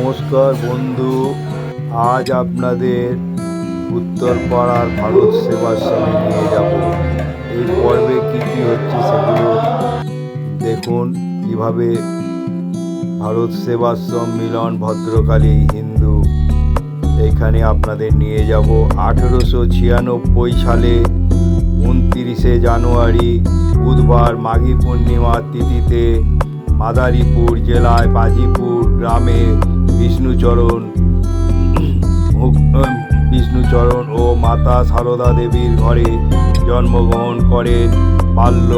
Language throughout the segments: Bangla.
নমস্কার বন্ধু, আজ আপনাদের উত্তরপাড়ার ভারত সেবাশ্রমে নিয়ে যাব। এই পর্বে কী কী হচ্ছে সেগুলো দেখুন। কীভাবে ভারত সেবাশ্রম মিলন ভদ্রকালী হিন্দু এইখানে আপনাদের নিয়ে যাব। আঠেরোশো ছিয়ানব্বই সালে উনতিরিশে জানুয়ারি বুধবার মাঘী পূর্ণিমার তিথিতে মাদারীপুর জেলায় বাজিপুর গ্রামে বিষ্ণুচরণ বিষ্ণুচরণ ও মাতা সারদা দেবীর ঘরে জন্মগ্রহণ করেন বাল্য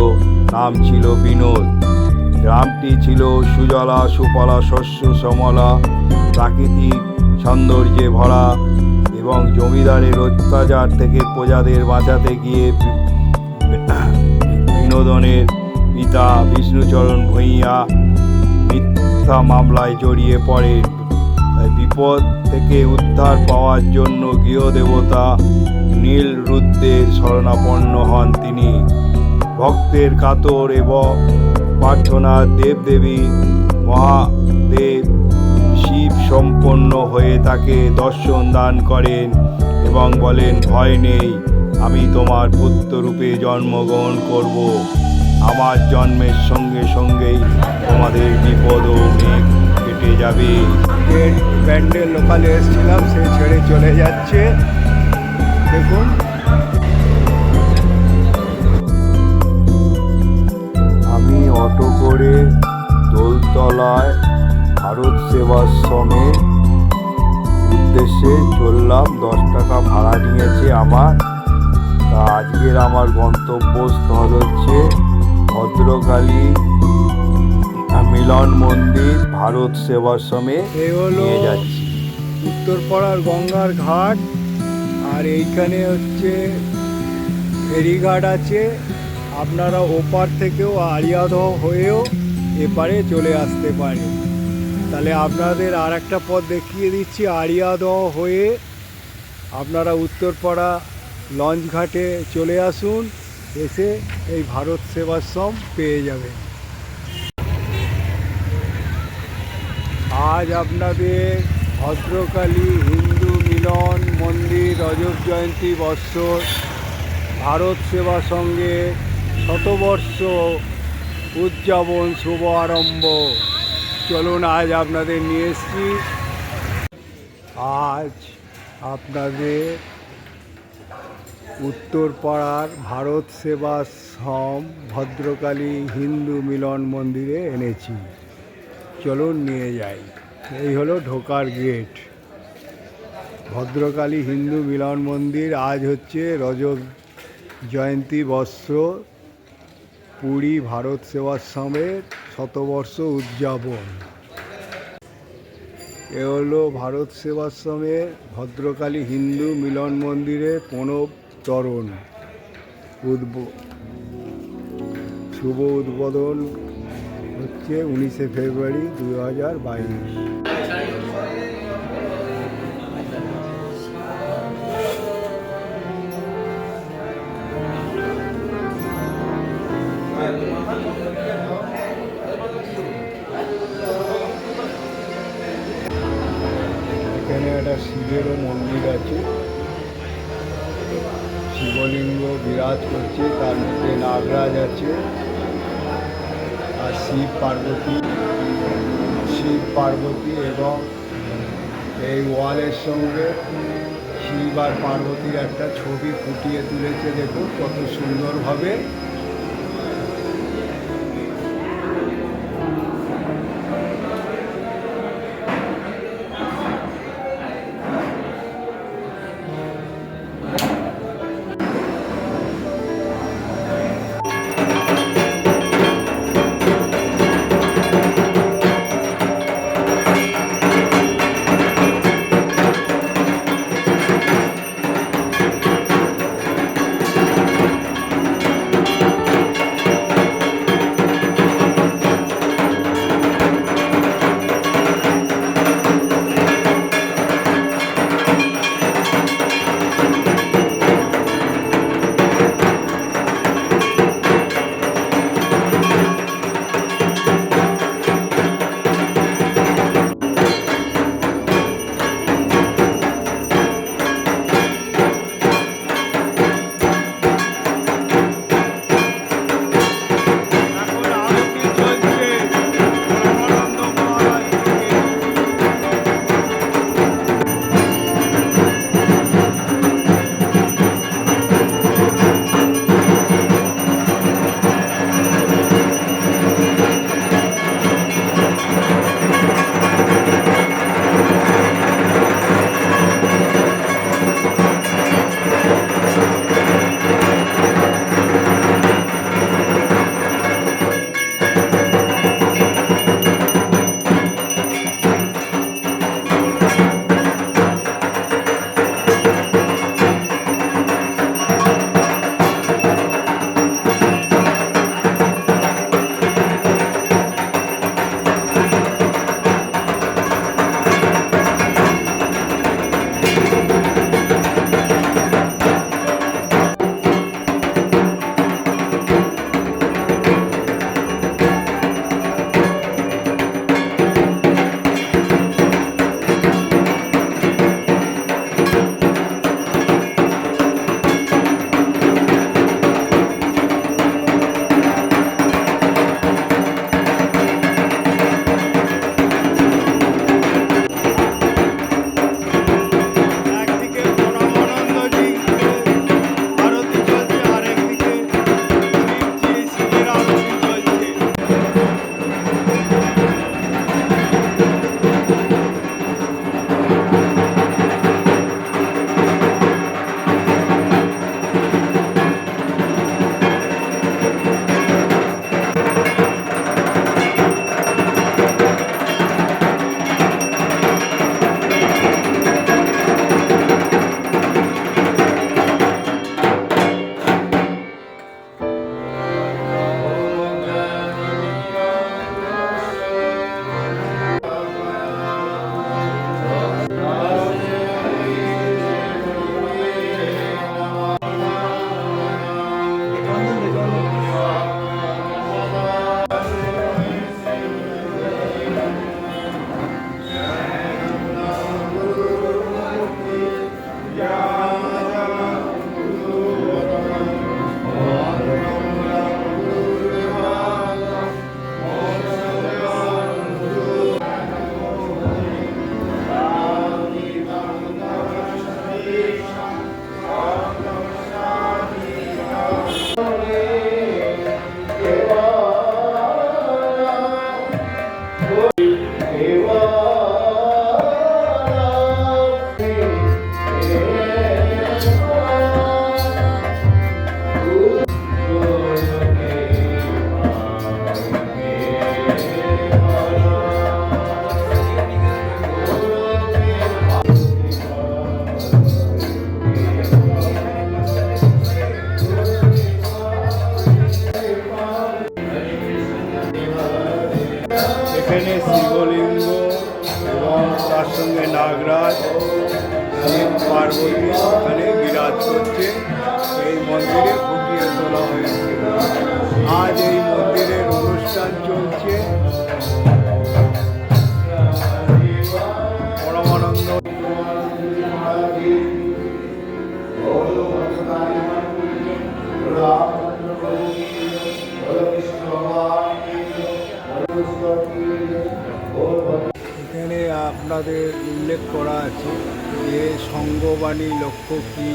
নাম ছিল বিনোদ। গ্রামটি ছিল সুজলা সুফলা শস্য, সমলা প্রাকৃতিক সৌন্দর্যে ভরা এবং জমিদারের অত্যাচার থেকে প্রজাদের বাঁচাতে গিয়ে বিনোদনের পিতা বিষ্ণুচরণ ভূঁইয়া মিথ্যা মামলায় জড়িয়ে পড়ে বিপদ থেকে উদ্ধার পাওয়ার জন্য গৃহদেবতা নীল রুদ্রের শরণাপন্ন হন তিনি। ভক্তের কাতর এবং প্রার্থনা দেবদেবী মহাদেব শিব সম্পন্ন হয়ে তাকে দর্শন দান করেন এবং বলেন, ভয় নেই, আমি তোমার পুত্ররূপে জন্মগ্রহণ করব। আমার জন্মের সঙ্গে সঙ্গেই তোমাদের বিপদ ও মেঘ কেটে যাবে। প্যান্ডেল লোকালে এসেছিলাম, সে ছেড়ে চলে যাচ্ছে। দেখুন। আমি অটো করে দোলতলায় ভারত সেবাশ্রমের উদ্দেশ্যে চললাম। দশ টাকা ভাড়া নিয়েছে আমার। তা আজকের আমার গন্তব্যস্থল হচ্ছে ভদ্রকালী মিলন মন্দির ভারত সেবাশ্রমে নিয়ে যাচ্ছি। উত্তরপাড়ার গঙ্গার ঘাট আর এইখানে হচ্ছে ফেরিঘাট আছে। আপনারা ওপার থেকেও আড়িয়াদহ হয়েও এপারে চলে আসতে পারে তাহলে আপনাদের আর একটা পথ দেখিয়ে দিচ্ছি আড়িয়াদহ হয়ে আপনারা উত্তরপাড়া লঞ্চ ঘাটে চলে আসুন এসে এই ভারত সেবাশ্রম পেয়ে যাবেন। আজ আপনাদের ভদ্রকালী হিন্দু মিলন মন্দির রজত জয়ন্তী বৎসর ভারত সেবা সঙ্গে শতবর্ষ উদযাপন শুভ আরম্ভ। চলুন আজ আপনাদের নিয়ে এসছি। আজ আপনাদের উত্তরপাড়ার ভারত সেবাশ্রম ভদ্রকালী হিন্দু মিলন মন্দিরে এনেছি। চলুন নিয়ে যাই। এই হলো ঢোকার গেট ভদ্রকালী হিন্দু মিলন মন্দির, আজ হচ্ছে রজত জয়ন্তী বর্ষ পুরী ভারত সেবাশ্রমের শতবর্ষ উদযাপন। এ হলো ভারত সেবাশ্রমের ভদ্রকালী হিন্দু মিলন মন্দিরে প্রণব তরণ। উদ্ব শুভ উদ্বোধন। হচ্ছে উনিশে ফেব্রুয়ারি দু হাজার বাইশ। এখানে একটা শিবেরও মন্দির আছে। শিবলিঙ্গ বিরাজ করছে, তার মধ্যে নাগরাজ আছে। শিব পার্বতী শিব পার্বতী এবং এই ওয়ালের সঙ্গে শিব আর পার্বতীর একটা ছবি ফুটিয়ে তুলেছে। দেখুন কত সুন্দরভাবে আপনাদের উল্লেখ করা আছে যে সঙ্গবাণী লক্ষ্য কী,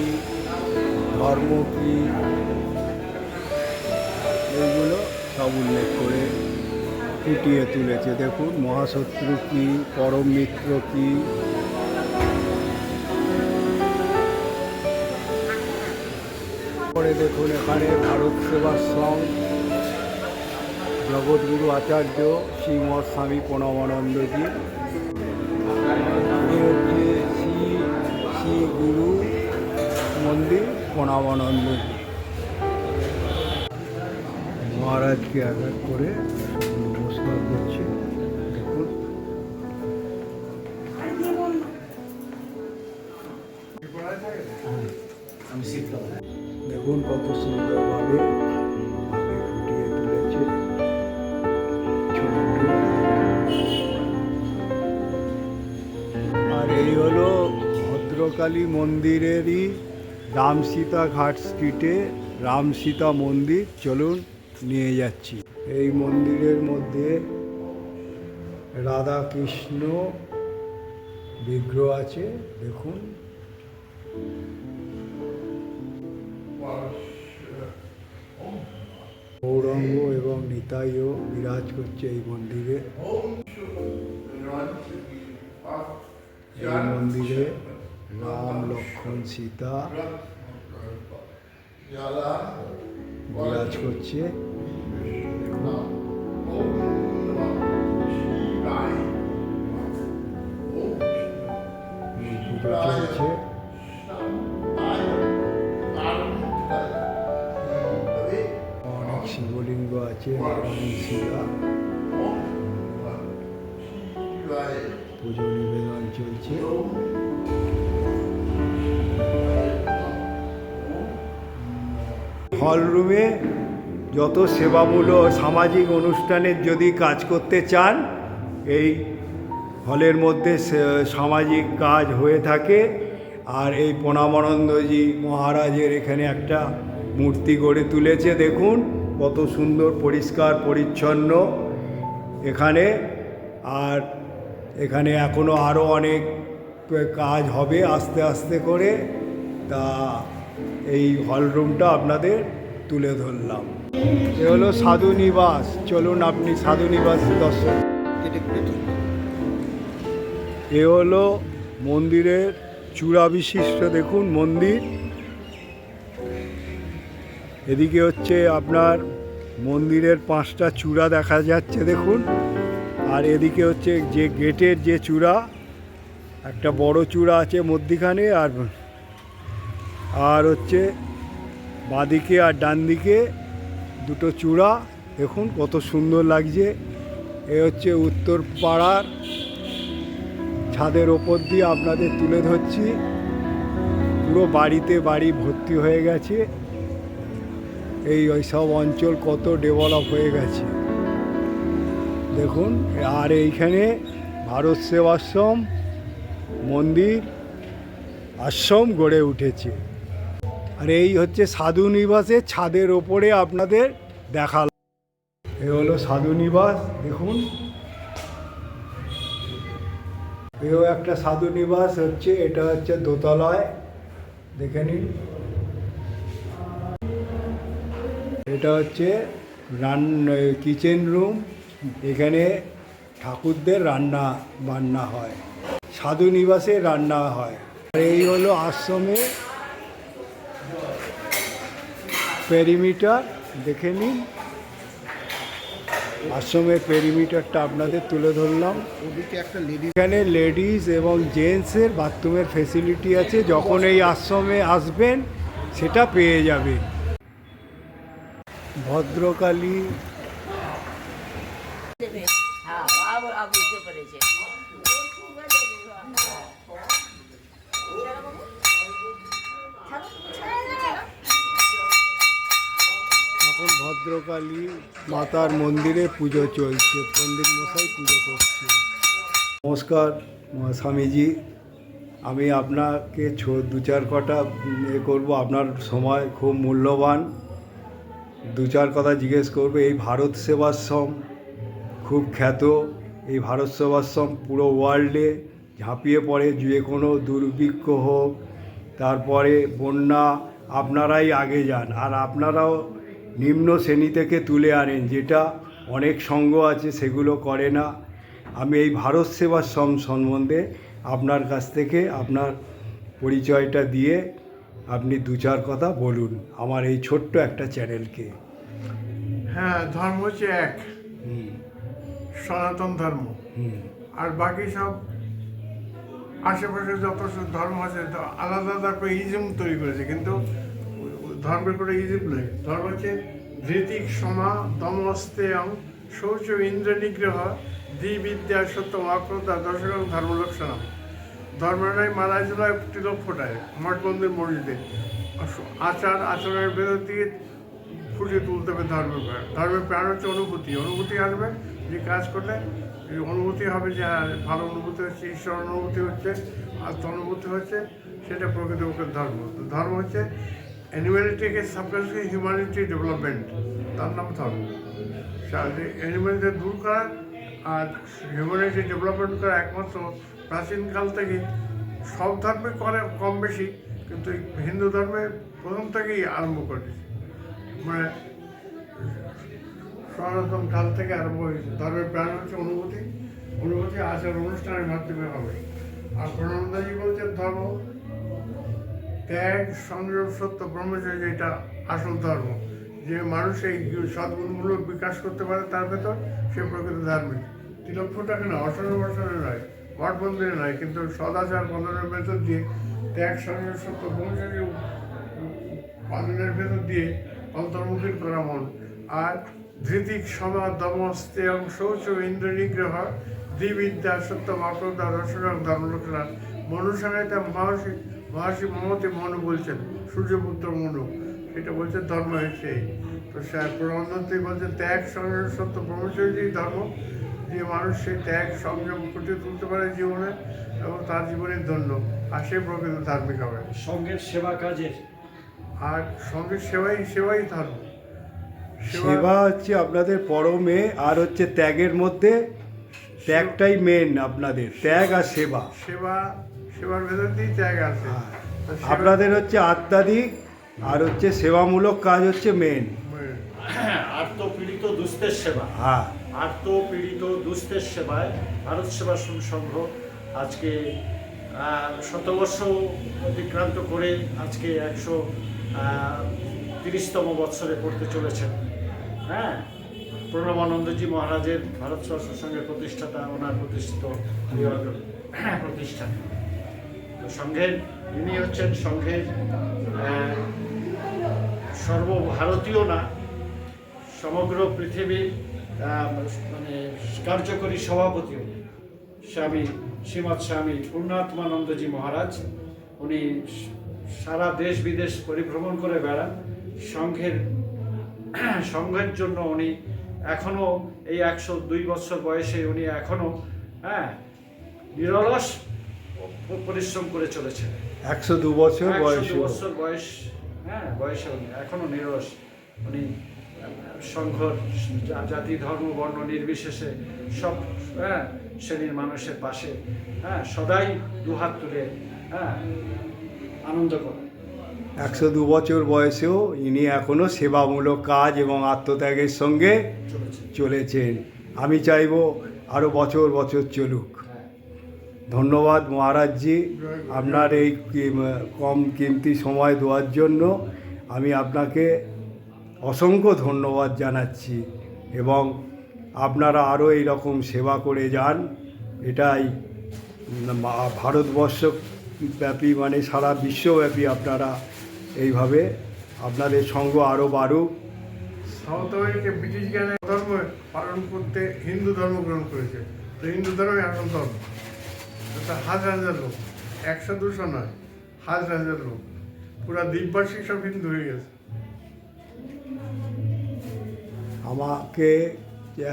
ধর্ম কী, এগুলো সব উল্লেখ করে ফুটিয়ে তুলেছে। দেখুন, মহাশত্রু কী, পরম মিত্র কী। পরে দেখুন, এখানে ভারত সেবাশ্রম জগৎগুরু আচার্য শ্রীমৎ স্বামী প্রণবানন্দজি। মন্দির প্রণবানন্দজি মহারাজকে এক এক করে নমস্কার করছে। দেখুন। দেখুন কত সুন্দরভাবে ফুটিয়ে তুলেছে। আর এই হলো ভদ্রকালী মন্দিরেরই রাম সীতা ঘাট স্ট্রিটে রাম সীতা মন্দির, চলুন নিয়ে যাচ্ছি। এই মন্দিরের মধ্যে রাধা কৃষ্ণ বিগ্রহ আছে, দেখুন। গৌরঙ্গ এবং নিতাইও বিরাজ করছে এই মন্দিরে। এই মন্দিরে রাম লক্ষ্মণ সীতা। বিরাজ করছে। চলছে অনেক শিবলিঙ্গ আছে শিলা পুজো নিবেদন চলছে। হল রুমে যত সেবামূলক সামাজিক অনুষ্ঠানের যদি কাজ করতে চান, এই হলের মধ্যে সামাজিক কাজ হয়ে থাকে। আর এই প্রণামানন্দজি মহারাজের এখানে একটা মূর্তি গড়ে তুলেছে, দেখুন, কত সুন্দর, পরিষ্কার, পরিচ্ছন্ন এখানে। আর এখানে এখনও আরও অনেক কাজ হবে আস্তে আস্তে করে। তা এই হলরুমটা আপনাদের তুলে ধরলাম। এ হলো সাধু নিবাস। চলুন আপনি সাধু নিবাস দর্শন এ হলো মন্দিরের চূড়া বিশিষ্ট, দেখুন মন্দির। এদিকে হচ্ছে আপনার মন্দিরের পাঁচটা চূড়া দেখা যাচ্ছে, দেখুন। আর এদিকে হচ্ছে যে গেটের যে চূড়া, একটা বড় চূড়া আছে মধ্যিখানে, আর আর হচ্ছে বাঁদিকে আর ডান দিকে দুটো চূড়া। দেখুন কত সুন্দর লাগছে। এ হচ্ছে উত্তর পাড়ার ছাদের ওপর দিয়ে আপনাদের তুলে ধরছি। পুরো বাড়িতে বাড়ি ভর্তি হয়ে গেছে। এই ওই সব অঞ্চল কত ডেভেলপ হয়ে গেছে। দেখুন, আর এইখানে ভারত সেবাশ্রম মন্দির আশ্রম গড়ে উঠেছে। আর এই হচ্ছে সাধু নিবাসের ছাদের ওপরে আপনাদের দেখাল এ হলো সাধু নিবাস, দেখুন। এও একটা সাধু নিবাস হচ্ছে, এটা হচ্ছে দোতলায়, দেখে নিন। এটা হচ্ছে রান কিচেন রুম, এখানে ঠাকুরদের রান্না বান্না হয়, সাধু নিবাসে রান্না হয়। আর এই হলো আশ্রমে পেরিমিটার, দেখে নিন। আশ্রমের পেরিমিটারটা আপনাদের তুলে ধরলাম। এখানে লেডিস এবং জেন্টসের বাথরুমের ফেসিলিটি আছে। যখন এই আশ্রমে আসবেন, সেটা পেয়ে যাবেন। ভদ্রকালী। ভদ্রকালী মাতার মন্দিরে পুজো চলছে, পণ্ডিত মশাই পুজো করছে। নমস্কার স্বামীজি। আমি আপনাকে ছো- দু চার কটা এ করব, আপনার সময় খুব মূল্যবান। দু চার কথা জিজ্ঞেস করব, এই ভারত সেবাশ্রম খুব খ্যাত। এই ভারত সেবাশ্রম পুরো ওয়ার্ল্ডে ঝাঁপিয়ে পড়ে, যে কোনো দুর্ভিক্ষ হোক, তারপরে বন্যা, আপনারাই আগে যান। আর আপনারাও নিম্ন শ্রেণি থেকে তুলে আনেন যেটা অনেক সঙ্গ আছে সেগুলো করে না। আমি এই ভারত সেবাশ্রম সম্বন্ধে আপনার কাছ থেকে আপনার পরিচয়টা দিয়ে আপনি দু চার কথা বলুন আমার এই ছোট্ট একটা চ্যানেলকে। হ্যাঁ ধর্ম হচ্ছে এক। সনাতন ধর্ম। হুম। আর বাকি সব আশেপাশে যত ধর্ম আছে আলাদা আলাদা করে ইজম তৈরি করেছে। কিন্তু ধর্মের কোনো ইজম নেই ধর্ম হচ্ছে ধৃতিক সমা দমস্তেয়ং শৌচ ইন্দ্র নিগ্রহ দ্বিবিদ্যা সত্য অক্রতা দর্শক ধর্ম লক্ষণম। ধর্মের নাই মালায় জুলায় তিলক ফোটায়। মঠ মন্দির মসজিদে আচার আচরণের ভেতর দিয়ে ফুটিয়ে তুলতে হবে ধর্মের প্রাণ ধর্মের প্রাণ হচ্ছে অনুভূতি। অনুভূতি আসবে যে কাজ করলে অনুভূতি হবে যে হ্যাঁ, ভালো অনুভূতি হচ্ছে ঈশ্বর অনুভূতি হচ্ছে আত্ম অনুভূতি হচ্ছে সেটা প্রকৃতপক্ষের ধর্ম। ধর্ম হচ্ছে অ্যানিম্যালিটিকে সাবকালকে হিউম্যানিটি ডেভেলপমেন্ট তার নাম ধর্ম অ্যানিম্যালদের দূর করা আর হিউম্যানিটি ডেভেলপমেন্ট করা একমাত্র প্রাচীনকাল থেকে? সব ধর্মে করে কম বেশি, কিন্তু হিন্দু ধর্মে প্রথম থেকেই আরম্ভ করেছে। মানে সনাতন কাল থেকে আরম্ভ হয়েছে। ধর্মের প্রাণ হচ্ছে অনুভূতি। অনুভূতি আচার অনুষ্ঠানের মাধ্যমে হবে। আর প্রণন্দাজি বলছে ধর্ম। ত্যাগ সংযম সত্য ব্রহ্মচর্য এটা আসল ধর্ম, যে মানুষ এই সদ্গুণগুলো বিকাশ করতে পারে তার ভেতর, সে প্রকৃত ধার্মিক। তিলক ফোটাকে না অসনে নয় মঠ মন্দিরে নয়, কিন্তু সদাচার বন্ধনের ভেতর দিয়ে, ত্যাগ সংযম সত্য ব্রহ্মচর্য পালনের ভেতর দিয়ে অন্তর্মুখী করা মন। আর ধৃতিক সমাজ দমস্তেয়ং শৌচ ইন্দ্র নিগ্রহ, দ্বিবিদ্যা সত্য, মাকড়দা, রসরং ধর্মলক্ষণা মনুসংহিতা মহর্ষি মহর্ষি মমতি মনু বলছেন সূর্যপুত্র মনু সেটা বলছে ধর্ম হয়েছে এই তো প্রবন্ধতে বলছে ত্যাগ সংযম সত্য ব্রহ্মচর্যই ধর্ম। যে মানুষ সেই ত্যাগ সংযম ফুটিয়ে তুলতে পারে জীবনে এবং তার জীবনের ধন্য। আর সে প্রকৃত ধার্মিক হবে। সঙ্গের সেবা কাজের। আর সঙ্গের সেবাই সেবাই ধর্ম। সেবা হচ্ছে আপনাদের পরমে আর হচ্ছে ত্যাগের মধ্যে ত্যাগটাই মেন আপনাদের। ত্যাগ আর সেবা। সেবা সেবার ভেতর দিয়েই ত্যাগ আছে। হ্যাঁ। আপনাদের হচ্ছে আত্মাধিক আর হচ্ছে সেবামূলক কাজ হচ্ছে মেন আত্মপীড়িত দুস্থের সেবা। হ্যাঁ। আত্মপীড়িত দুস্থের সেবায় ভারত সেবাশ্রম সংঘ আজকে শতবর্ষ অতিক্রান্ত করে আজকে একশো তিরিশতম বৎসরে পড়তে চলেছেন। হ্যাঁ? প্রণবানন্দজি মহারাজের ভারত সেবাশ্রম সংঘের প্রতিষ্ঠাতা ওনার প্রতিষ্ঠিত প্রতিষ্ঠান তো সংঘের, ইনি হচ্ছেন সংঘের সর্বভারতীয় না, সমগ্র পৃথিবীর মানে কার্যকরী সভাপতি উনি। স্বামী, শ্রীমৎ স্বামী পূর্ণাত্মানন্দজি মহারাজ, উনি সারা দেশ বিদেশ পরিভ্রমণ করে বেড়ান। সংঘের সংঘের জন্য উনি এখনও এই একশো দুই বছর বয়সে উনি এখনও হ্যাঁ নিরলস পরিশ্রম করে চলেছেন একশো দু বছর বয়স বছর বয়স হ্যাঁ বয়সে উনি এখনও নিরস। উনি সংঘ জাতি ধর্ম বর্ণ নির্বিশেষে সব হ্যাঁ শ্রেণির মানুষের পাশে হ্যাঁ সদাই দুহাত তুলে হ্যাঁ আনন্দ করে। একশো দু বছর বয়সেও ইনি এখনও সেবামূলক কাজ এবং আত্মত্যাগের সঙ্গে চলেছে চলেছেন। আমি চাইব আরও বছর বছর চলুক। ধন্যবাদ মহারাজজি আপনার এই কম কিমতি সময় দেওয়ার জন্য। আমি আপনাকে অসংখ্য ধন্যবাদ জানাচ্ছি এবং আপনারা আরও এই রকম সেবা করে যান। এটাই ভারতবর্ষ ব্যাপী মানে সারা বিশ্বব্যাপী আপনারা এইভাবে আপনাদের সঙ্গ আরও বাড়ুক। আমেরিকা ব্রিটিশ জ্ঞানের ধর্ম পালন করতে হিন্দু ধর্ম গ্রহণ করেছে। তো হিন্দু ধর্মই আসল ধর্ম। হাজার হাজার লোক। একশো দুশো নয় হাজার হাজার লোক। পুরা দ্বীপবাসী সব হিন্দু হয়ে গেছে। আমাকে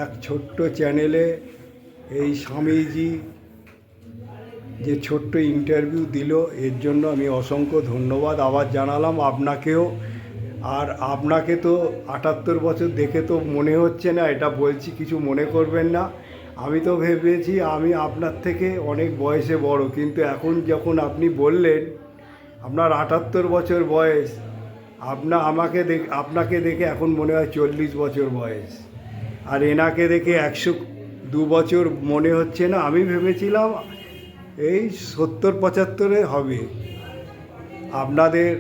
এক ছোট্ট চ্যানেলে এই স্বামীজি যে ছোট্ট ইন্টারভিউ দিল, এর জন্য আমি অসংখ্য ধন্যবাদ। আবার জানালাম আপনাকেও। আর আপনাকে তো আটাত্তর বছর দেখে তো মনে হচ্ছে না, এটা বলছি, কিছু মনে করবেন না। আমি তো ভেবেছি আমি আপনার থেকে অনেক বয়সে বড়, কিন্তু এখন যখন আপনি বললেন আপনার আটাত্তর বছর বয়স, আপনা, আমাকে দেখ, আপনাকে দেখে এখন মনে হয় চল্লিশ বছর বয়স। আর এনাকে দেখে একশো দু বছর মনে হচ্ছে না, আমি ভেবেছিলাম এই সত্তর পঁচাত্তরে হবে। আপনাদের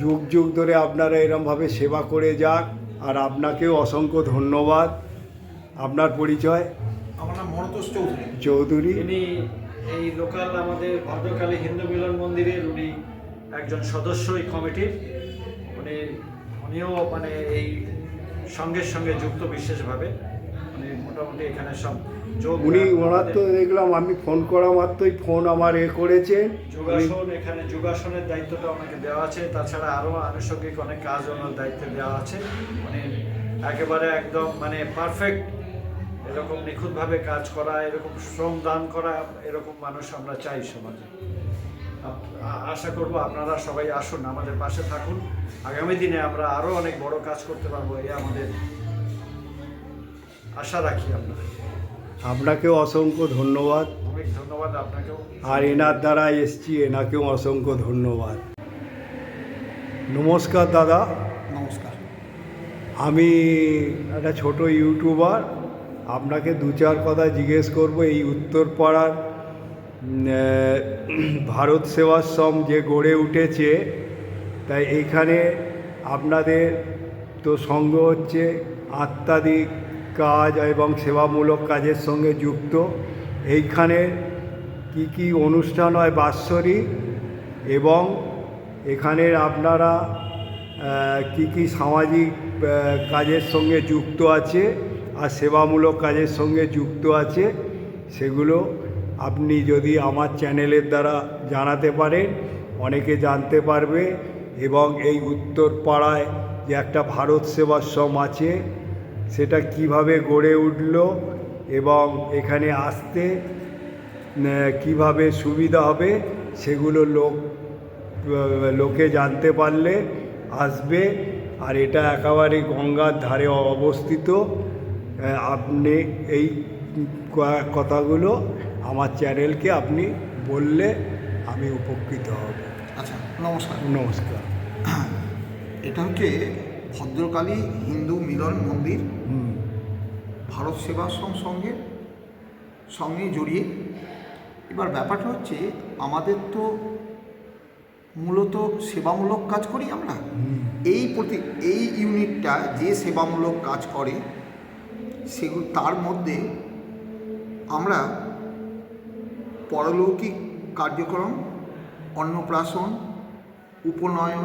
যুগ যুগ ধরে আপনারা এরমভাবে সেবা করে যাক, আর আপনাকেও অসংখ্য ধন্যবাদ। আপনার পরিচয়? আমার নাম মরতোষ চৌধুরী। চৌধুরী। তিনি এই লোকাল আমাদের ভদ্রকালী হিন্দু মিলন মন্দিরের উনি একজন সদস্য এই কমিটির। উনি উনিও মানে এই সঙ্গের সঙ্গে যুক্ত বিশেষভাবে। উনি মোটামুটি এখানে সব যোগ উনি ওনার তো দেখলাম আমি ফোন করা মাত্রই ফোন আমার এ করেছে। যোগাসন এখানে যোগাসনের দায়িত্বটা ওনাকে দেওয়া আছে। তাছাড়া আরও আনুষঙ্গিক অনেক কাজ ওনার দায়িত্বে দেওয়া আছে। মানে একেবারে একদম মানে পারফেক্ট এরকম নিখুঁতভাবে কাজ করা এরকম শ্রম দান করা এরকম মানুষ আমরা চাই সমাজে। আশা করব আপনারা সবাই আসুন আমাদের পাশে থাকুন। আগামী দিনে আমরা আরও অনেক বড় কাজ করতে পারব এই আমাদের আশা রাখি আমরা। আপনাকেও অসংখ্য ধন্যবাদ। অনেক ধন্যবাদ আপনাকেও। আর এনার দ্বারা এসছি এনাকেও অসংখ্য ধন্যবাদ। নমস্কার দাদা। নমস্কার। আমি একটা ছোট ইউটিউবার আপনাকে দু চার কথা জিজ্ঞেস করব এই উত্তরপাড়ার উম, আহ, ভারত সেবাশ্রম যে গড়ে উঠেছে তাই এইখানে আপনাদের তো সঙ্গ হচ্ছে আত্মাদিক কাজ এবং সেবামূলক কাজের সঙ্গে যুক্ত। এইখানে কি কি অনুষ্ঠান হয় বাৎসরিক এবং এখানের আপনারা কি কি সামাজিক কাজের সঙ্গে যুক্ত আছে? আর সেবামূলক কাজের সঙ্গে যুক্ত আছে, সেগুলো আপনি যদি আমার চ্যানেলের দ্বারা জানাতে পারেন, অনেকে জানতে পারবে এবং এই উত্তরপাড়ায় যে একটা ভারত সেবাশ্রম আছে, সেটা কীভাবে গড়ে উঠল এবং এখানে আসতে কীভাবে সুবিধা হবে, সেগুলো লোক লোকে জানতে পারলে আসবে। আর এটা একেবারে গঙ্গার ধারে অবস্থিত। আপনি এই কথাগুলো আমার চ্যানেলকে আপনি বললে আমি উপকৃত হব। আচ্ছা নমস্কার। নমস্কার। এটা হচ্ছে ভদ্রকালী হিন্দু মিলন মন্দির। ভারত সেবাশ্রম সঙ্গে সঙ্গে জড়িয়ে। এবার ব্যাপারটা হচ্ছে আমাদের তো মূলত সেবামূলক কাজ করি আমরা। এই প্রতি এই ইউনিটটা যে সেবামূলক কাজ করে সেগুলো তার মধ্যে আমরা পরলৌকিক কার্যক্রম অন্নপ্রাশন উপনয়ন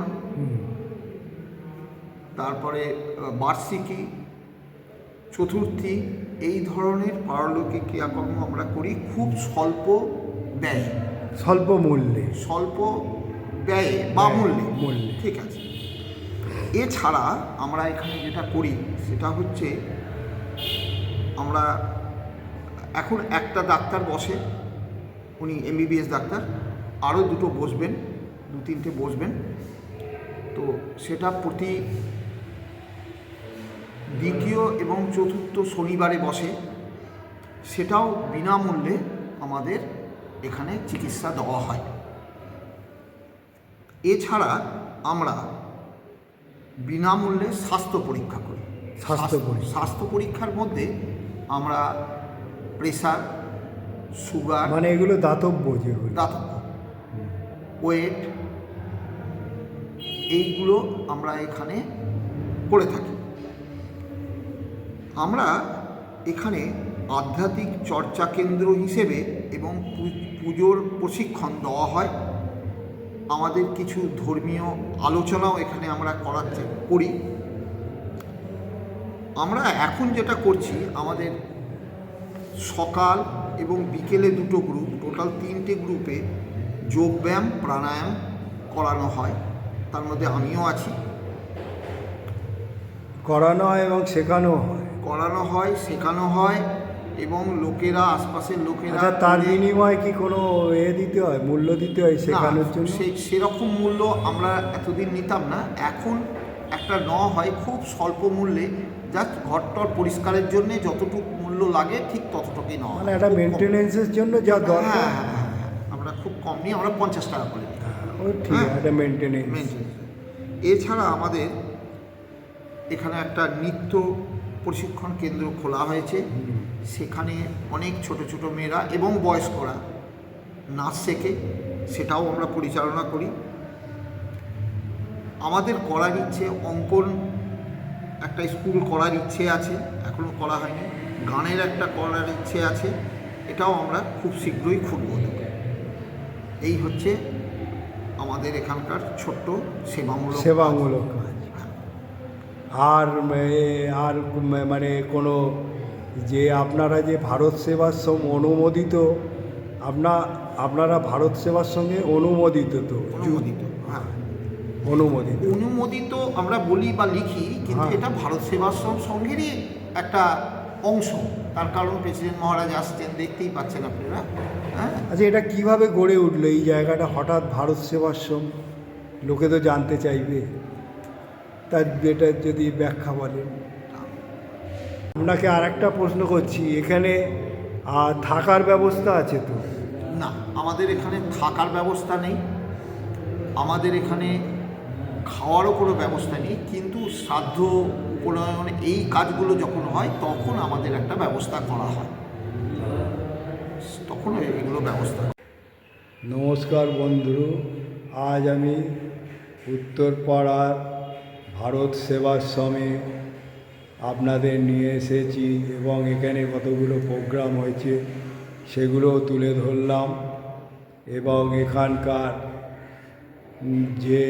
তারপরে বার্ষিকী চতুর্থী এই ধরনের পারলৌকিক ক্রিয়াকর্ম আমরা করি খুব স্বল্প ব্যয়। স্বল্প মূল্যে। স্বল্প ব্যয়ে বা মূল্যে। মূল্যে। ঠিক আছে। এছাড়া আমরা এখানে যেটা করি সেটা হচ্ছে আমরা এখন একটা ডাক্তার বসে উনি এমবিবিএস ডাক্তার আরও দুটো বসবেন দু তিনটে বসবেন। তো সেটা প্রতি দ্বিতীয় এবং চতুর্থ শনিবারে বসে সেটাও বিনামূল্যে আমাদের এখানে চিকিৎসা দেওয়া হয়। এছাড়া আমরা বিনামূল্যে স্বাস্থ্য পরীক্ষা করি। স্বাস্থ্য স্বাস্থ্য পরীক্ষার মধ্যে আমরা প্রেশার সুগার মানে এগুলো দাতব্য যেগুলো। দাতব্য। ওয়েট এইগুলো আমরা এখানে করে থাকি। আমরা এখানে আধ্যাত্মিক চর্চা কেন্দ্র হিসেবে এবং পুজোর প্রশিক্ষণ দেওয়া হয়। আমাদের কিছু ধর্মীয় আলোচনাও এখানে আমরা করার করি। আমরা এখন যেটা করছি আমাদের সকাল এবং বিকেলে দুটো গ্রুপ টোটাল তিনটে গ্রুপে যোগব্যায়াম প্রাণায়াম করানো হয়। তার মধ্যে আমিও আছি। করানো হয় এবং শেখানো হয়। করানো হয় শেখানো হয় এবং লোকেরা আশপাশের লোকেরা আচ্ছা তার বিনিময়ে কি কোনো এ দিতে হয় মূল্য দিতে হয় শেখানোর না, জন্য? সে- সেরকম মূল্য আমরা এতদিন নিতাম না। এখন একটা নেওয়া হয় খুব স্বল্প মূল্যে জাস্ট ঘর টর পরিষ্কারের জন্য যতটুকু মূল্য লাগে ঠিক ততটুকুই নেওয়া মানে। একটা খুব মেনটেনেন্সের জন্য যা হ্যাঁ, দরকার। হ্যাঁ, হ্যাঁ, হ্যাঁ। আমরা খুব কম নিই আমরা পঞ্চাশ টাকা করে মেনটেনেন্স। এছাড়া আমাদের এখানে একটা নৃত্য প্রশিক্ষণ কেন্দ্র খোলা হয়েছে। সেখানে অনেক ছোট ছোট মেয়েরা এবং বয়স্করা নাচ শেখে সেটাও আমরা পরিচালনা করি। আমাদের করার ইচ্ছে অঙ্কন একটা স্কুল করার ইচ্ছে আছে এখনও করা হয়নি। গানের একটা করার ইচ্ছে আছে এটাও আমরা খুব শীঘ্রই খুলব। এই হচ্ছে আমাদের এখানকার ছোট্ট সেবামূলক। সেবামূলক কাজ। আর আর মানে কোনো যে আপনারা যে ভারত সেবাশ্রম অনুমোদিত আপনা আপনারা ভারত সেবার সঙ্গে অনুমোদিত তো। অনুমোদিত। অনুমোদিত। অনুমোদিত আমরা বলি বা লিখি কিন্তু হ্যাঁ। এটা ভারত সেবাশ্রম সংঘেরই একটা অংশ। তার কারণ প্রেসিডেন্ট মহারাজ আসছেন দেখতেই পাচ্ছেন আপনারা। হ্যাঁ? আচ্ছা এটা কীভাবে গড়ে উঠল এই জায়গাটা? হঠাৎ ভারত সেবাশ্রম? লোকে তো জানতে চাইবে। তার যেটা যদি ব্যাখ্যা বলেন। আপনাকে আর একটা প্রশ্ন করছি এখানে আর থাকার ব্যবস্থা আছে তো? না আমাদের এখানে থাকার ব্যবস্থা নেই। আমাদের এখানে খাওয়ারও কোনো ব্যবস্থা নেই, কিন্তু শ্রাদ্ধ উপনয়ন এই কাজগুলো যখন হয়, তখন আমাদের একটা ব্যবস্থা করা হয়। তখন এগুলো ব্যবস্থা নমস্কার বন্ধু আজ আমি উত্তরপাড়ার ভারত সেবাশ্রমে আপনাদের নিয়ে এসেছি এবং এখানে কতগুলো প্রোগ্রাম হয়েছে, সেগুলোও তুলে ধরলাম এবং এখানকার যে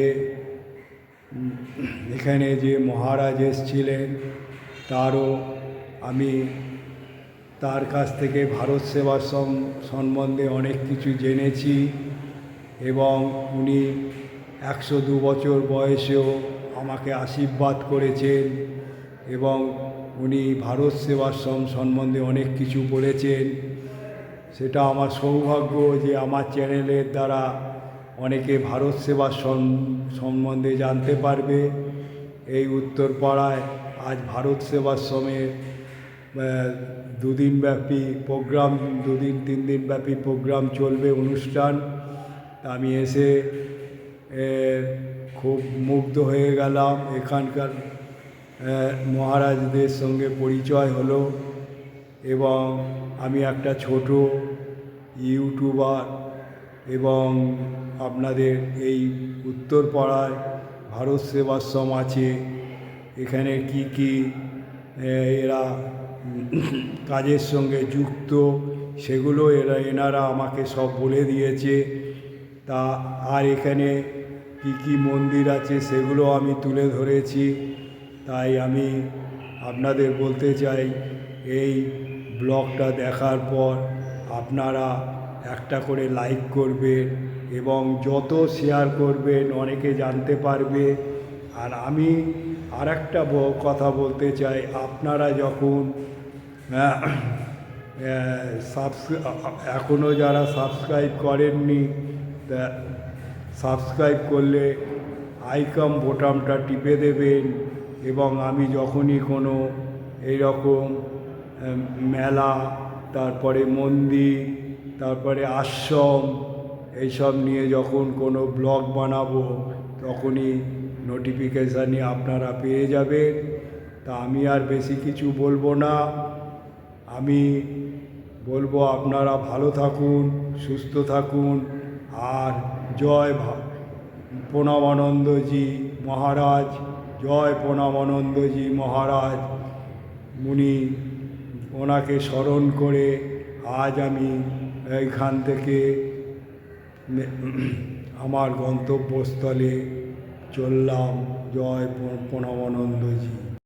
এখানে যে মহারাজ এসছিলেন, তারও আমি তার কাছ থেকে ভারত সেবাশ্রম সম্বন্ধে অনেক কিছু জেনেছি এবং উনি একশো দু বছর বয়সেও আমাকে আশীর্বাদ করেছেন এবং উনি ভারত সেবাশ্রম সম্বন্ধে অনেক কিছু বলেছেন। সেটা আমার সৌভাগ্য যে আমার চ্যানেলের দ্বারা অনেকে ভারত সেবাশ্রম সম্বন্ধে জানতে পারবে। এই উত্তরপাড়ায় আজ ভারত সেবাশ্রমের আহ, দুদিন ব্যাপী প্রোগ্রাম দুদিন তিন দিন ব্যাপী প্রোগ্রাম চলবে অনুষ্ঠান। আমি এসে খুব মুগ্ধ হয়ে গেলাম। এখানকার মহারাজদের সঙ্গে পরিচয় হলো এবং আমি একটা ছোট ইউটিউবার এবং আপনাদের এই উত্তরপাড়ায় ভারত সেবাশ্রম আছে। এখানে কি কি এরা কাজের সঙ্গে যুক্ত, সেগুলো এরা, এনারা আমাকে সব বলে দিয়েছে। তা আর এখানে কি কি মন্দির আছে, সেগুলো আমি তুলে ধরেছি। তাই আমি আপনাদের বলতে চাই, এই ব্লগটা দেখার পর আপনারা একটা করে লাইক করবেন। এবং যত শেয়ার করবেন, অনেকে জানতে পারবে। আর আমি আর একটা কথা বলতে চাই। আপনারা যখন এখনও যারা সাবস্ক্রাইব করেননি সাবস্ক্রাইব করলে আইকম বোটামটা টিপে দেবেন এবং আমি যখনই কোনো এইরকম মেলা, তারপরে মন্দির, তারপরে আশ্রম এইসব নিয়ে যখন কোনো ব্লগ বানাবো, তখনই নোটিফিকেশানই আপনারা পেয়ে যাবেন। তা আমি আর বেশি কিছু বলব না। আমি বলব আপনারা ভালো থাকুন, সুস্থ থাকুন। আর জয় প্রণবানন্দজি মহারাজ, জয় প্রণবানন্দজি মহারাজ। উনি ওনাকে স্মরণ করে আজ আমি এইখান থেকে আমার গন্তব্যস্থলে চললাম জয় প্রণবানন্দজি।